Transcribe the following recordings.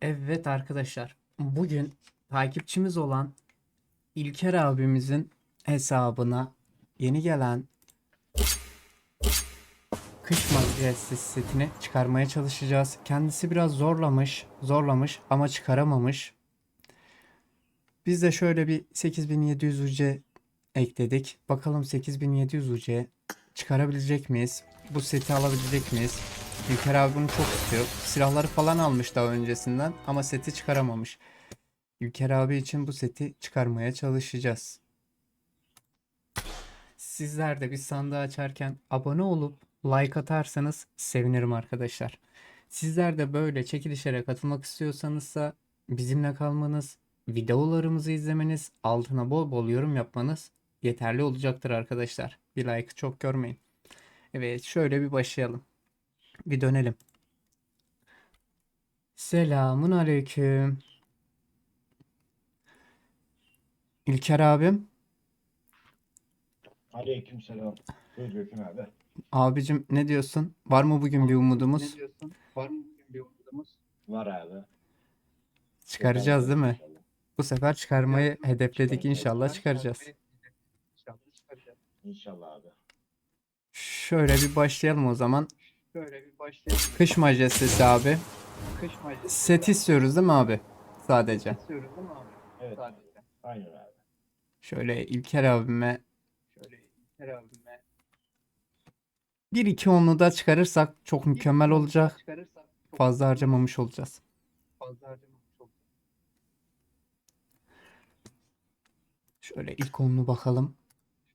Evet arkadaşlar, bugün takipçimiz olan İlker abimizin hesabına yeni gelen kış maddesi setini çıkarmaya çalışacağız. Kendisi biraz zorlamış, zorlamış ama çıkaramamış. Biz de şöyle bir 8700 UC ekledik. Bakalım 8700 UC çıkarabilecek miyiz? Bu seti alabilecek miyiz? İlker abi bunu çok istiyor. Silahları falan almış daha öncesinden ama seti çıkaramamış. İlker abi için bu seti çıkarmaya çalışacağız. Sizler de bir sandığı açarken abone olup like atarsanız sevinirim arkadaşlar. Sizler de böyle çekilişlere katılmak istiyorsanızsa bizimle kalmanız, videolarımızı izlemeniz, altına bol bol yorum yapmanız yeterli olacaktır arkadaşlar. Bir like çok görmeyin. Evet şöyle bir başlayalım. Bir dönelim. Selamun aleyküm. İlker abim. Aleykümselam. Buyur Gökhan abi. Abicim ne diyorsun? Var mı bugün bir umudumuz? diyorsun? Var mı bir umudumuz? Var abi. Çıkaracağız değil mi? Bu sefer çıkarmayı hedefledik inşallah çıkaracağız. İnşallah abi. Şöyle bir başlayalım o zaman. Şöyle bir başlayalım. Kış majestesi abi. Kış maçı Set istiyoruz değil mi abi? Sadece. istiyoruz değil mi abi? Evet. Sadece. Aynen abi. Şöyle İlker abime Şöyle İlker abime bir iki onlu da çıkarırsak çok mükemmel olacak. çıkarırsak çok Fazla harcamamış olacağız. fazla harcamamış olacak. Şöyle ilk onlu bakalım.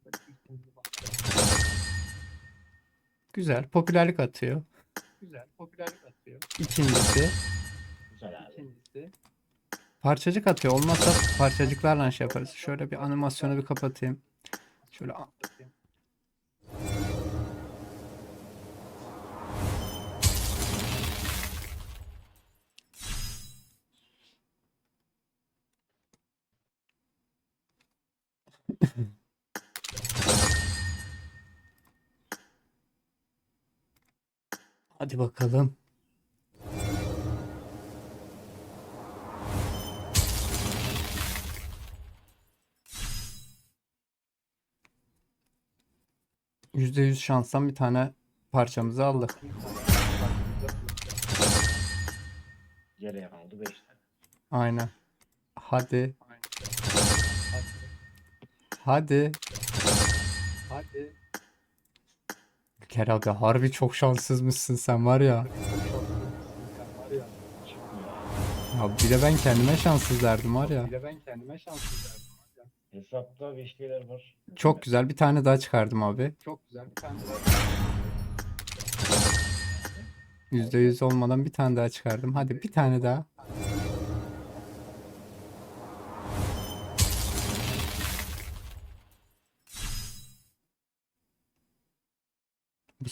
Şöyle ilk önce bak. Güzel. Popülerlik atıyor. Güzel. Popülerlik atıyor. İkincisi Güzel abi. İkincisi. parçacık atıyor. Olmazsa parçacıklarla şey yaparız. Şöyle bir animasyonu bir kapatayım. Şöyle a- Hadi bakalım. %100 şanstan bir tane parçamızı aldık. Geriye kaldı 5 tane. Aynen. Hadi. Hadi. Hadi. Ker abi harbi çok şanssızmışsın sen var ya. Ya. Bir de ben kendime şanssız derdim var ya. Bir de ben kendime şanssız ya. Hesapta bir şeyler var. Çok güzel bir tane daha çıkardım abi. Çok güzel bir tane daha. %100 olmadan bir tane daha çıkardım. Hadi bir tane daha.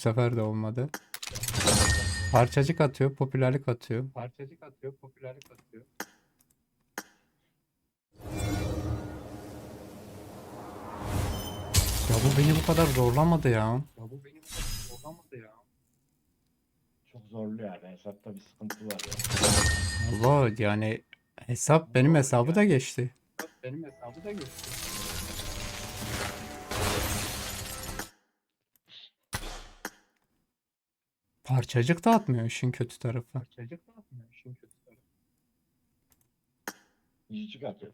Sefer de olmadı. Parçacık atıyor, popülerlik atıyor. Parçacık atıyor, popülerlik atıyor. Ya bu beni bu kadar zorlamadı ya. Ya bu benim kadar zorlamadı ya. Çok zorluyor abi. Hesapta bir sıkıntı var ya. Allah yani hesap benim hesabı da geçti. Benim hesabı da geçti. Parçacık da atmıyor işin kötü tarafı. Parçacık da atmıyor işin kötü tarafı. Yiyecik atıyor.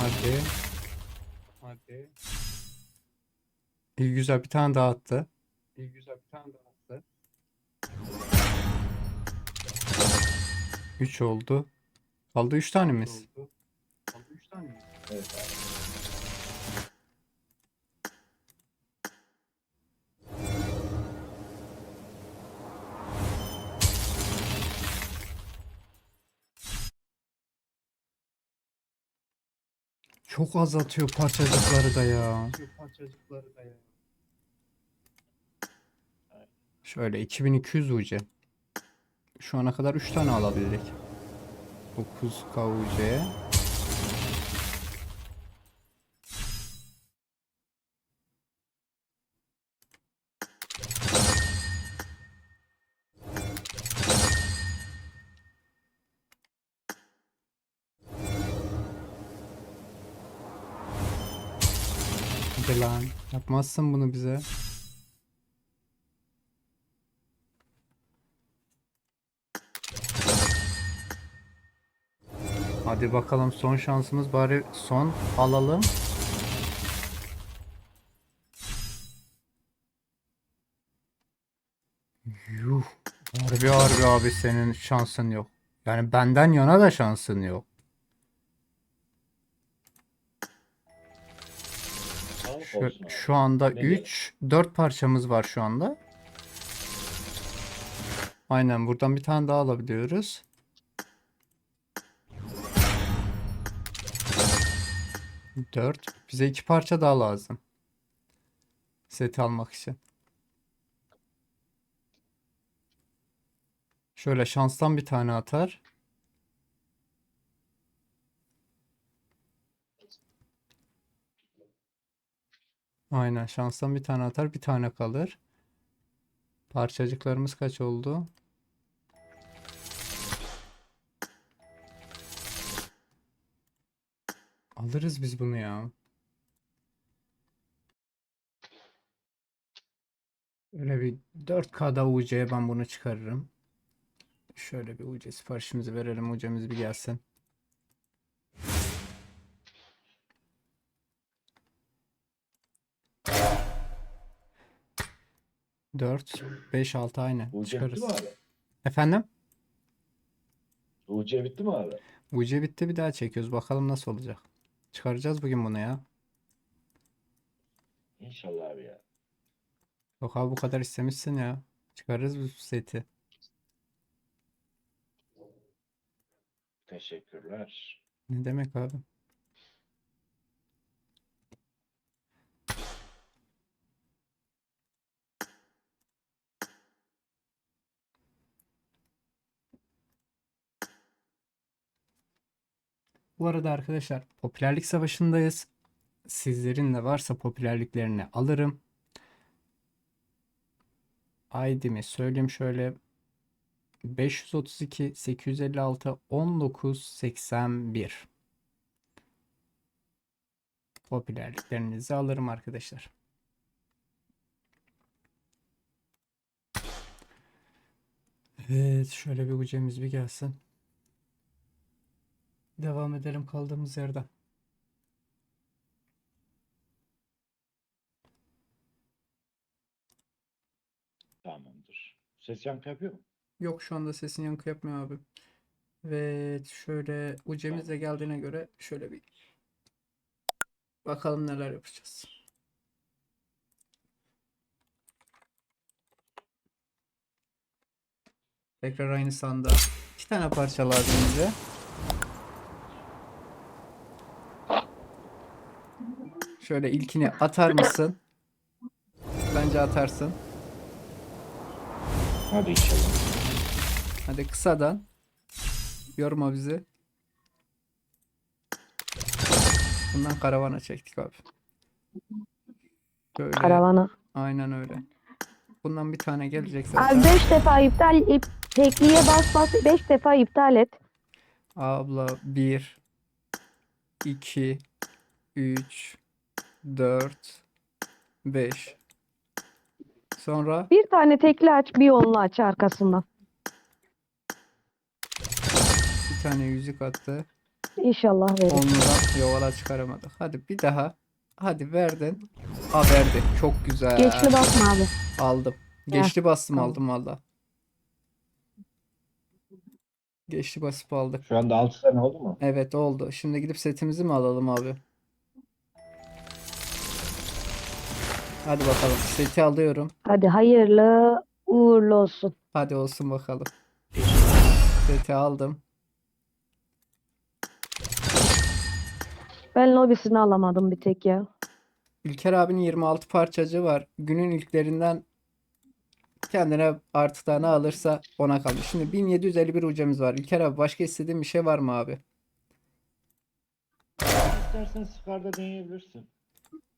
Hadi. Hadi. İyi güzel bir tane daha attı. İyi güzel bir tane daha attı. 3 oldu. Kaldı 3 tanemiz. Oldu 3 tane mi? Evet abi. Çok az atıyor parçacıkları da ya. Şu parçacıkları da ya. Şöyle 2200 UC. Şu ana kadar 3 tane alabildik. 9 KUC. Yapmazsın bunu bize. Hadi bakalım son şansımız bari son alalım. Yuh. Harbi harbi abi senin şansın yok. Yani benden yana da şansın yok. Şu, şu anda Ne diyor? 3 4 parçamız var şu anda. Aynen buradan bir tane daha alabiliyoruz. Dört. Bize iki parça daha lazım. Seti almak için. Şöyle şanstan bir tane atar. Aynen şanstan bir tane atar bir tane kalır. Parçacıklarımız kaç oldu? Alırız biz bunu ya. Öyle bir 4K'da UC'ye ben bunu çıkarırım. Şöyle bir UC siparişimizi verelim. UC'miz bir gelsin. 4, 5, 6 aynı. UC Çıkarız. bitti mi abi? Efendim? UC bitti mi abi? UC bitti bir daha çekiyoruz. Bakalım nasıl olacak. Çıkaracağız bugün bunu ya. İnşallah abi ya. Yok abi bu kadar istemişsin ya. Çıkarırız bu seti. Teşekkürler. Ne demek abi? Bu arada arkadaşlar popülerlik savaşındayız. Sizlerin de varsa popülerliklerini alırım. ID'mi söyleyeyim şöyle 532 856 19 81 popülerliklerinizi alırım arkadaşlar. Evet şöyle bir ucemiz bir gelsin. Devam edelim kaldığımız yerden. Tamamdır. Ses yankı yapıyor mu? Yok şu anda sesin yankı yapmıyor abi. Ve şöyle ucemiz de geldiğine göre şöyle bir bakalım neler yapacağız. Tekrar aynı sanda. İki tane parça lazım bize. Şöyle ilkini atar mısın? Bence atarsın. Hadi inşallah. Hadi kısadan. Yorma bizi. Bundan karavana çektik abi. Böyle. Karavana. Aynen öyle. Bundan bir tane gelecek zaten. Abi 5 defa iptal ip, tekliye bas bas 5 defa iptal et. Abla 1 2 3 4 5 Sonra Bir tane tekli aç bir onlu aç arkasından. bir tane yüzük attı. İnşallah verir. Onludan yovala çıkaramadık. Hadi bir daha. Hadi verdin. Ha verdi. Çok güzel. Geçli basma abi. Aldım. Geçli bastım tamam. aldım valla. Geçli basıp aldık. Şu anda 6 sene oldu mu? Evet oldu. Şimdi gidip setimizi mi alalım abi? Hadi bakalım. Seti alıyorum. Hadi hayırlı uğurlu olsun. Hadi olsun bakalım. Seti aldım. Ben lobisini alamadım bir tek ya. İlker abinin 26 parçacı var. Günün ilklerinden kendine artık daha ne alırsa ona kalmış. Şimdi 1751 ucamız var. İlker abi başka istediğin bir şey var mı abi? İstersen Scar'da deneyebilirsin.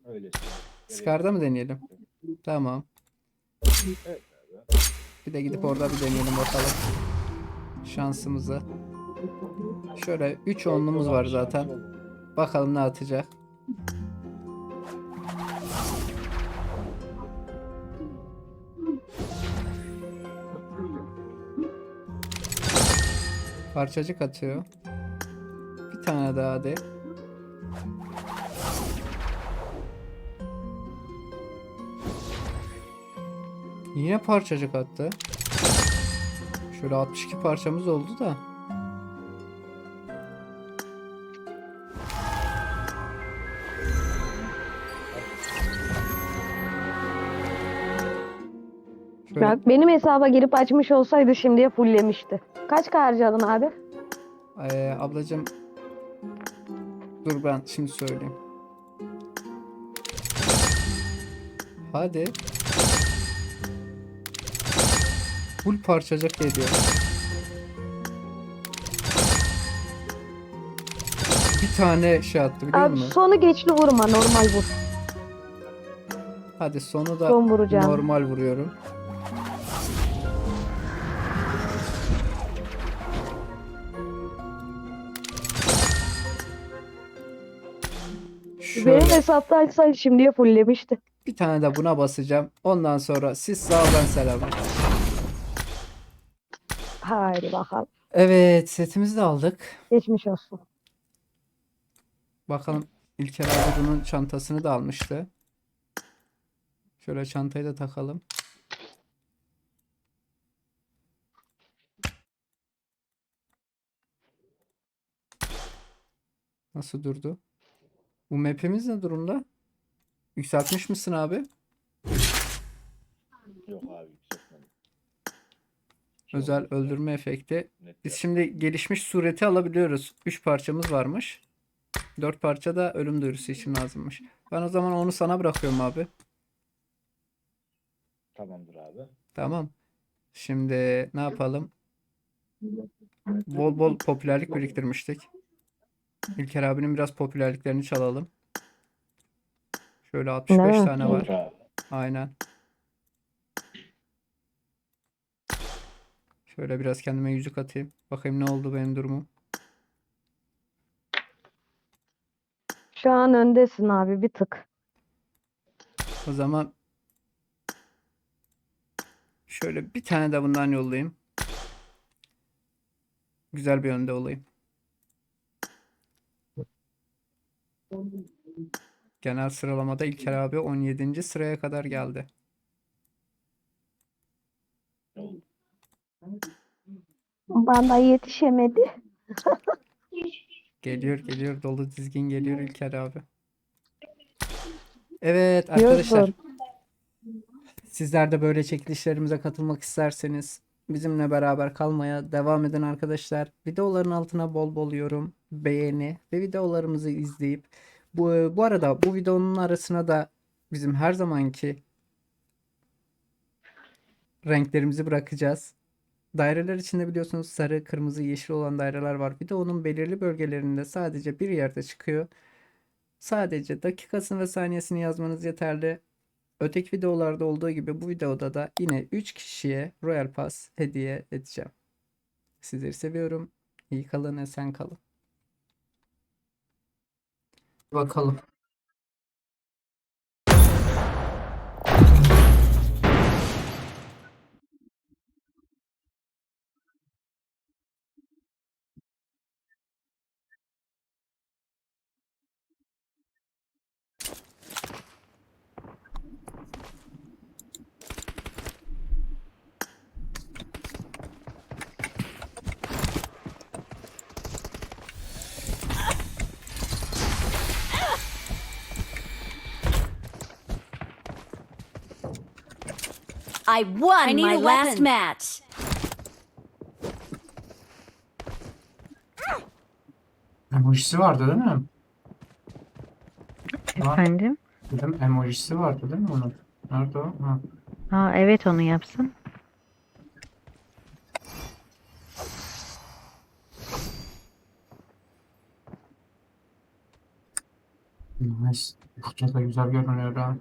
Öyle. Şey. Skar'da mı deneyelim? Tamam. Evet abi. Bir de gidip orada bir deneyelim bakalım. Şansımızı. Şöyle 3 onlumuz var zaten. Bakalım ne atacak. Parçacık atıyor. Bir tane daha de. Yine parçacık attı. Şöyle 62 parçamız oldu da. Şöyle Bak benim hesaba girip açmış olsaydı şimdiye fulllemişti. Kaç harcadın abi? Ee, ablacığım dur ben şimdi söyleyeyim. Hadi. Full parçacık geliyor. Bir tane şey attı biliyor Abi musun? sonu geçli vurma normal vur. Hadi sonu da Son vuracağım. normal vuruyorum. Şöyle. Benim hesapta açsaydı şimdiye fulllemişti. Bir tane de buna basacağım. Ondan sonra siz sağ ol ben selam. Haydi bakalım. Evet setimizi de aldık. Geçmiş olsun. Bakalım İlker abi bunun çantasını da almıştı. Şöyle çantayı da takalım. Nasıl durdu? Bu map'imiz ne durumda? Yükseltmiş misin abi? Yok abi yükseltmedim. Özel öldürme efekti. Biz şimdi gelişmiş sureti alabiliyoruz. 3 parçamız varmış. 4 parça da ölüm duyurusu için lazımmış. Ben o zaman onu sana bırakıyorum abi. Tamamdır abi. Tamam. Şimdi ne yapalım? Bol bol popülerlik biriktirmiştik. İlker abinin biraz popülerliklerini çalalım. Şöyle 65 Ne? tane var. Aynen. Şöyle biraz kendime yüzük atayım. Bakayım ne oldu benim durumum. Şu an öndesin abi bir tık. O zaman şöyle bir tane de bundan yollayayım. Güzel bir önde olayım. Genel sıralamada İlker abi 17. sıraya kadar geldi. Bana yetişemedi. Geliyor geliyor dolu dizgin geliyor İlker abi. Evet arkadaşlar. Sizler de böyle çekilişlerimize katılmak isterseniz bizimle beraber kalmaya devam edin arkadaşlar. Videoların altına bol bol yorum, beğeni ve videolarımızı izleyip bu bu arada bu videonun arasına da bizim her zamanki renklerimizi bırakacağız. Daireler içinde biliyorsunuz sarı, kırmızı, yeşil olan daireler var. Bir de onun belirli bölgelerinde sadece bir yerde çıkıyor. Sadece dakikasını ve saniyesini yazmanız yeterli. Öteki videolarda olduğu gibi bu videoda da yine 3 kişiye Royal Pass hediye edeceğim. Sizleri seviyorum. İyi kalın, esen kalın. Bakalım. I won need my a last weapon. match. Emojisi vardı değil mi? Efendim? Dedim emojisi vardı değil mi onun? Nerede o? Ha. Ha evet onu yapsın. Nice. Kutu da güzel görünüyor ha.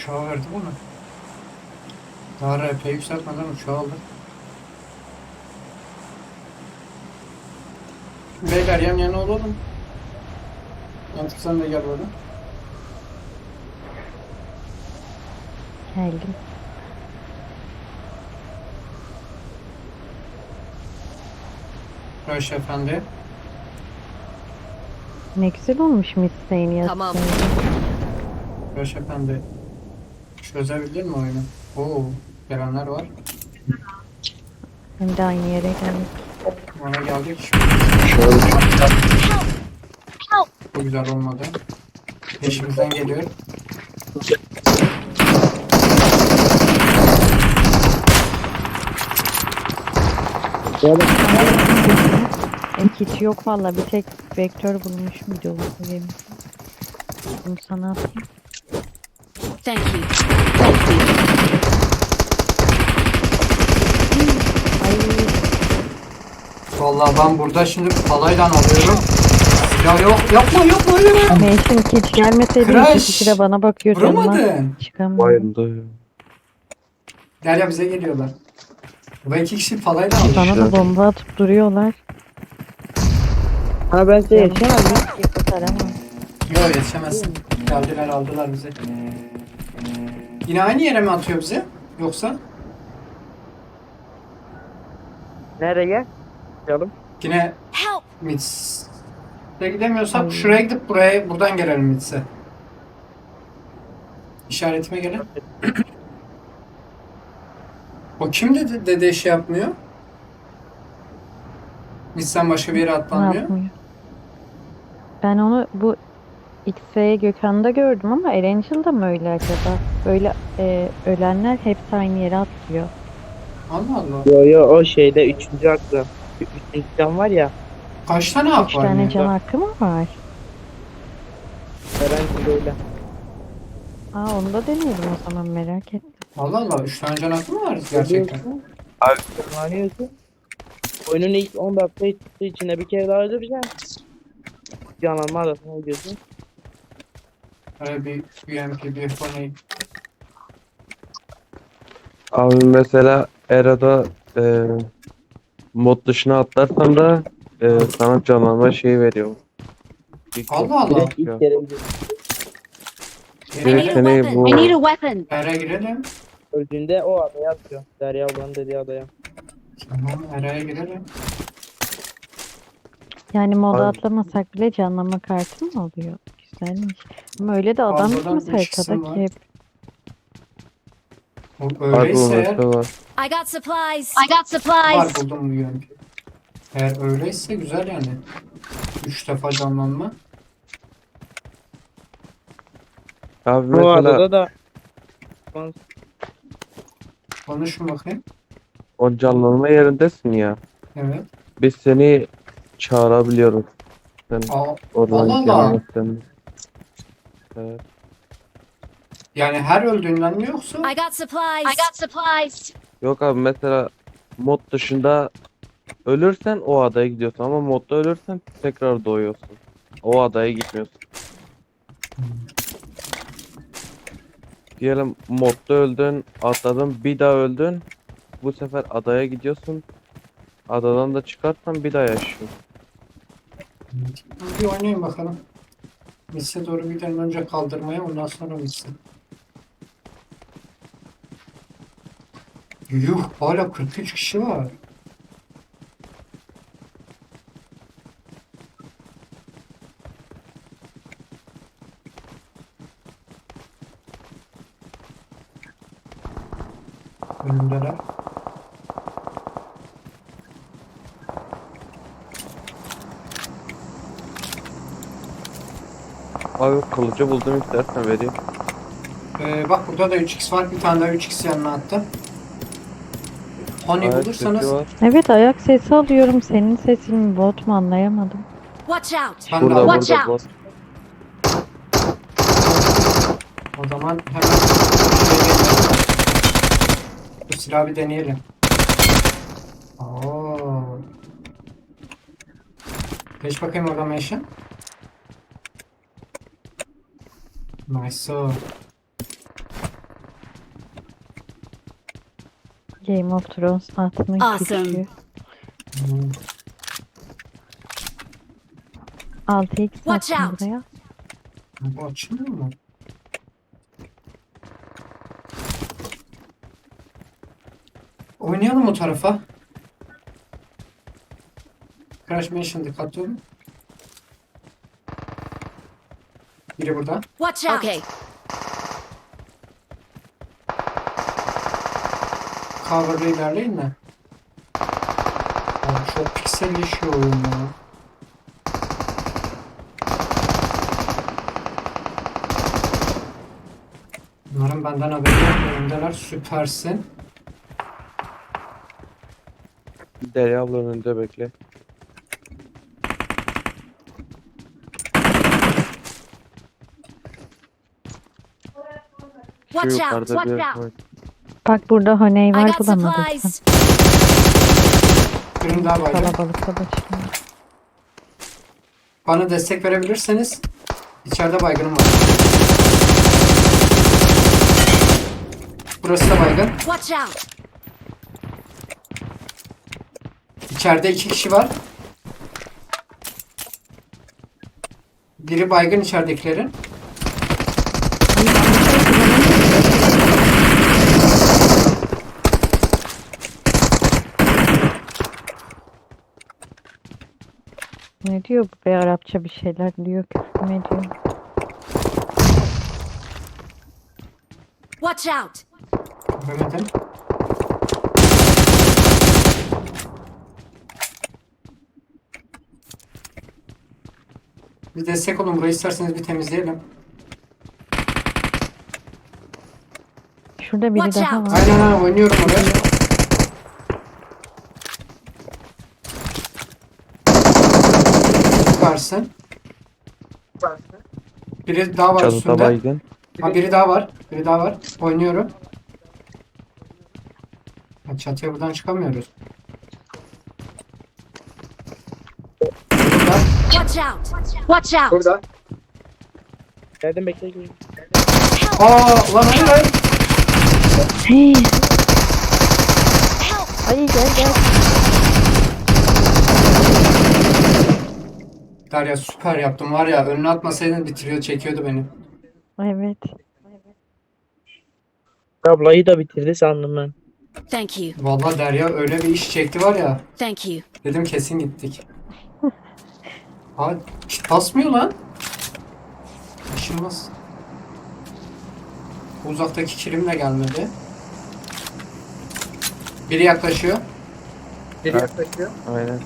Ne uçağı verdi bana. Daha RP yükseltmeden uçağı aldı. Beyler yan yana olalım. Artık sen de gel burada. Geldim. Röş efendi. Ne güzel olmuş Miss ya. Tamam. Röş efendi. Çözebildin mi oyunu? Oo, gelenler var. Hem de aynı yere geldik. Bana geldik. Bu güzel olmadı. Peşimizden geliyor. E kit yok valla bir tek vektör bulmuşum videoları. Bunu sana atayım. Thank you. Thank you. Vallahi ben burada şimdi palayla alıyorum. Ya yok yapma yapma hayır. Neyse kit gelmeseydi Crash! iki kişi de bana bakıyor. Vuramadın. Çıkamıyorum. Bayıldı. Gel ya bize geliyorlar. Bu iki kişi palayla aldı. Bana da bomba atıp duruyorlar. Ha ben size yetişemem mi? Yok yetişemezsin. Geldiler aldılar bizi. Yine aynı yere mi atıyor bizi? Yoksa Nereye? Canım. yine Help! Mids'e gidemiyorsak şuraya gidip buraya buradan gelelim Mids'e. İşaretime gelin. o kim dedi dede şey yapmıyor? Mids'ten başka bir yere Ne atlanmıyor. yapmıyor? Ben onu bu X-Ray Gökhan'da gördüm ama Erangel'da mı öyle acaba? Böyle e, ölenler hepsi aynı yere atlıyor. Allah Allah. Yo yo o şeyde üçüncü aklı. Ü- Üçüncü can var ya. Kaç tane hak Üç var? tane can hakkı mı var? Herhangi böyle. Aa onu da deneyelim o zaman merak ettim. Allah Allah. Üç tane can hakkı mı var gerçekten? Abi kullanıyorsun. Oyunun ilk 10 dakika içinde bir kere daha öldüreceksin. Canlanma arasına gidiyorsun. Böyle bir UMP, bir F-18. Abi mesela Era'da e, mod dışına atlarsan da e, sana canlanma şeyi veriyor. İlk Allah Allah. Direkt ilk. I need a seni weapon. bu I need a weapon. Era'ya girelim. Öldüğünde o adaya atıyor. Derya ablanın dediği adaya. Tamam Era'ya girelim. Yani moda Abi- atlamasak bile canlanma kartı mı oluyor? Güzelmiş. Ama öyle de adam Fazladan bitmez üç kısım haritada var. ki hep. O Abi bu öyleyse mesela I got supplies. I got var supplies. buldum bu UMP. Eğer öyleyse güzel yani. Üç defa canlanma. abi Bu mesela adada da Konuşun bakayım. o canlanma yerindesin ya. Evet. Biz seni çağırabiliyoruz. Sen Aa, oradan Allah. Evet. yani her öldüğünden mi yoksa? I got supplies. I got supplies. Yok abi mesela mod dışında ölürsen o adaya gidiyorsun ama modda ölürsen tekrar doğuyorsun. O adaya gitmiyorsun. Diyelim modda öldün, atladın, bir daha öldün. Bu sefer adaya gidiyorsun. Adadan da çıkarsan bir daha yaşıyorsun. Bir oynayın bakalım. Mis'e doğru gidelim önce kaldırmaya ondan sonra Mis'e. Yuh hala 43 kişi var. Önümdeler. Abi kılıcı buldum istersen vereyim. Ee, bak burada da 3x var. Bir tane daha 3x yanına attım. Honey Ayak bulursanız var. Evet ayak sesi alıyorum. Senin sesin mi bot mu anlayamadım. Watch out. ben de Burada. Watch burada out. bot. O zaman hemen. Bu silahı bir deneyelim. Oo. Geç bakayım automation. Nice. Game of Thrones tahtının Awesome. küçüğü. Hmm. 6x Watch out. buraya. Bu açılmıyor mu? Oynayalım o tarafa. Crash Mansion dikkatli olun. Biri burada. Watch out. Okay. Cover'la ilerleyin de. Abi çok pikselleşiyor oyun ya. Bunların benden haberi yok. Önümdeler. Süpersin. Derya abla önünde bekle. Şu Watch out. yukarıda Watch out. var. Bak burada honey I var got bulamadık. supplies. Birini daha baydım. Kalabalıkta başına. Bana destek verebilirseniz içeride baygınım var. Burası da baygın. Watch out. İçeride iki kişi var. Biri baygın içeridekilerin. Ne diyor bu be Arapça bir şeyler diyor küfür ediyor. Watch out. Göremedim. Bir destek olun burayı isterseniz bir temizleyelim. Şurada biri Watch daha out. var. Aynen aynen oynuyorum oraya. Süpersin. Biri daha var Çatıda üstünde. baygın. Ha biri daha var. Biri daha var. Oynuyorum. Ha, çatıya buradan çıkamıyoruz. Watch out. Watch out. Burada. Geldim bekle. geliyorum. Aa ulan hayır hayır. Ay gel gel. Derya süper yaptım var ya önüne atmasaydın bitiriyor çekiyordu beni. Evet. Ablayı da bitirdi sandım ben. Thank you. Vallahi Derya öyle bir iş çekti var ya. Thank you. Dedim kesin gittik. Aa kit basmıyor lan. Taşınmaz. Uzaktaki kilim de gelmedi. Biri yaklaşıyor. Biri yaklaşıyor. Aynen.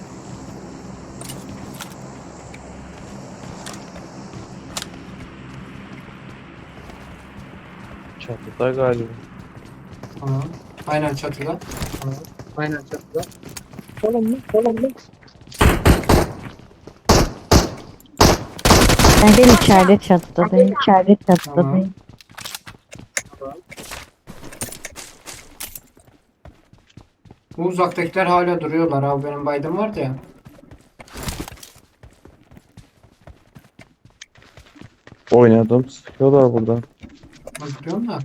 Çatıda galiba. Tamam. Aynen çatıda. Tamam. Aynen çatıda. Oğlum mu? Oğlum mu? Ben, ben içeride çatıdayım. İçeride çatıdayım. Bu uzaktakiler hala duruyorlar abi benim baydım vardı ya. Oynadım. Sıkıyorlar buradan. Bak Duruyorum da.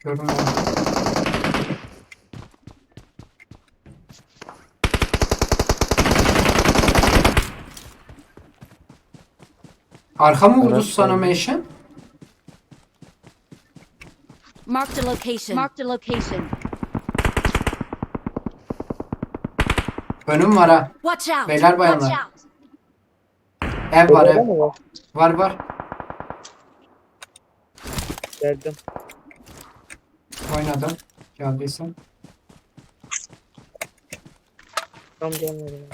Görünmüyor. Arka mı vurdu Evet, sana. Meşen? Marked a location. Marked a location. Önüm var ha. Watch out. Beyler, bayanlar. Ev var ev. var? Var var. Geldim. Oynadım. Geldiysen. Tam gelmedim.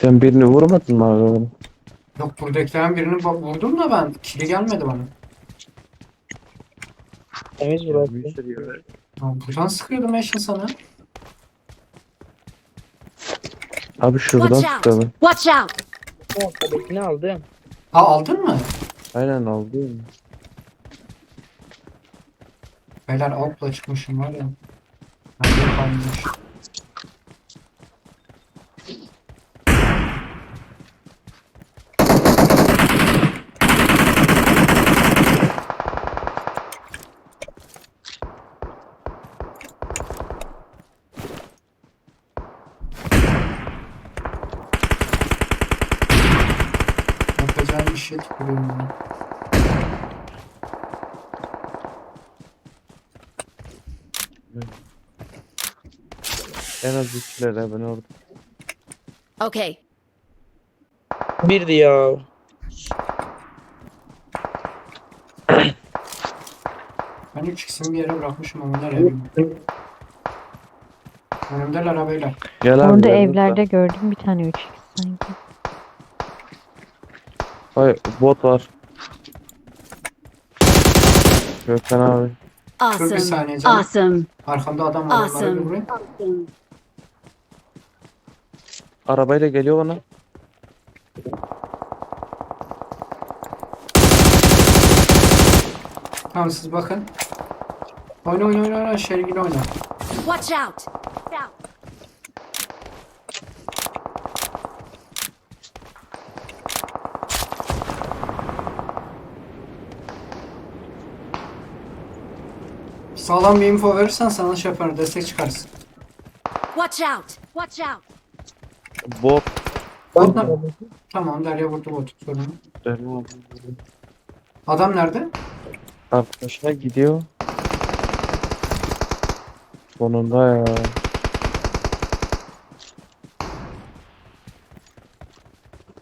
Sen birini vurmadın mı abi? oğlum? Yok buradakilerin birini ba- vurdum da ben. Kili gelmedi bana. Temiz burası. Ha, buradan sıkıyordum eşin sana. Abi şuradan Watch out. Watch out. Tabakini aldım. Ha aldın mı? Aynen aldı. Beyler avukla çıkmışım var ya. Ben de kalmış. Kişiye tükürüyorum ben. En az ikilere ben orada. Okay. Birdi ya. Ben 3x'imi bir yere bırakmışım ama nereye. Önümdeler beyler. Gel abi. Orada gel evlerde gördüm bir tane 3x sanki. Ay bot var. Gökhan abi. Dur bir Awesome. saniye canım. Awesome. Arkamda adam var. Onları bir Awesome. vurayım. Arabayla geliyor bana. Tamam siz bakın. Oyna oyna oyna oyna. Şergin oyna. Watch out. Sağlam bir info verirsen sana şey yaparım. Destek çıkarsın. Watch out. Watch out. Bot. Tamam Derya vurdu bot. Sorun yok. Adam nerede? Arkadaşlar gidiyor. Sonunda ya.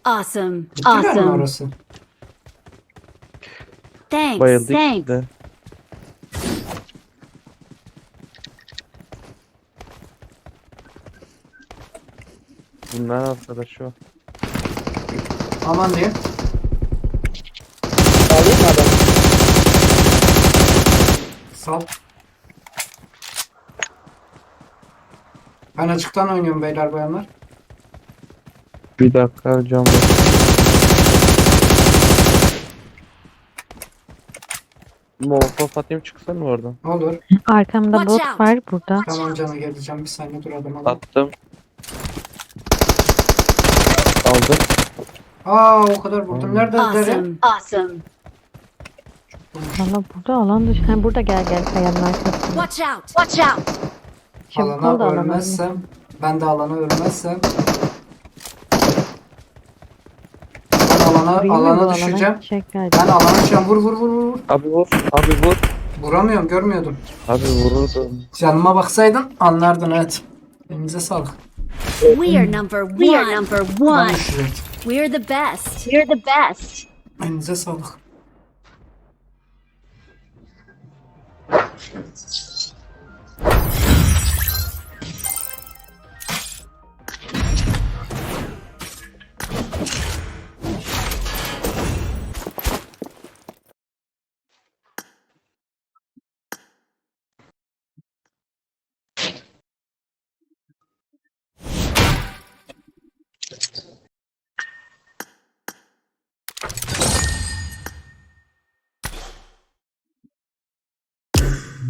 Awesome. Awesome. orası? Thanks. Bayıldık Thanks. de. Bunlar arkadaş o. Aman diye. Alayım mı adam? Sal. Ben açıktan oynuyorum beyler bayanlar. Bir dakika cam. Molotof atayım çıksın mı oradan? Olur. Arkamda bot var burada. Tamam canı geleceğim. Bir saniye dur adam alalım. Attım. Aldım. Aa o kadar vurdum. Nerede Derya? Awesome. Awesome. Valla burada alan dışı. Ha, burada gel gel kayanın arkasında. Watch out. Watch out. Çabuk ol da Alana alana. ölmezsem. Ben de alana ölmezsem. Ben alana, alana düşeceğim. galiba. Ben alana düşeceğim. Vur vur vur vur. Abi vur. Abi vur. Vuramıyorum görmüyordum. Abi vururdum. Canıma baksaydın anlardın evet. Elinize sağlık. We are number one. We are number one. We're the best. We're the best. Elinize sağlık.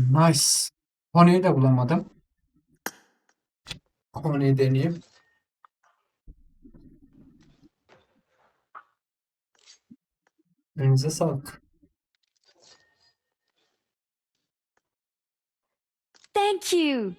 Nice. Konuyu da bulamadım. Konuyu deneyeyim. Elinize sağlık. Thank you.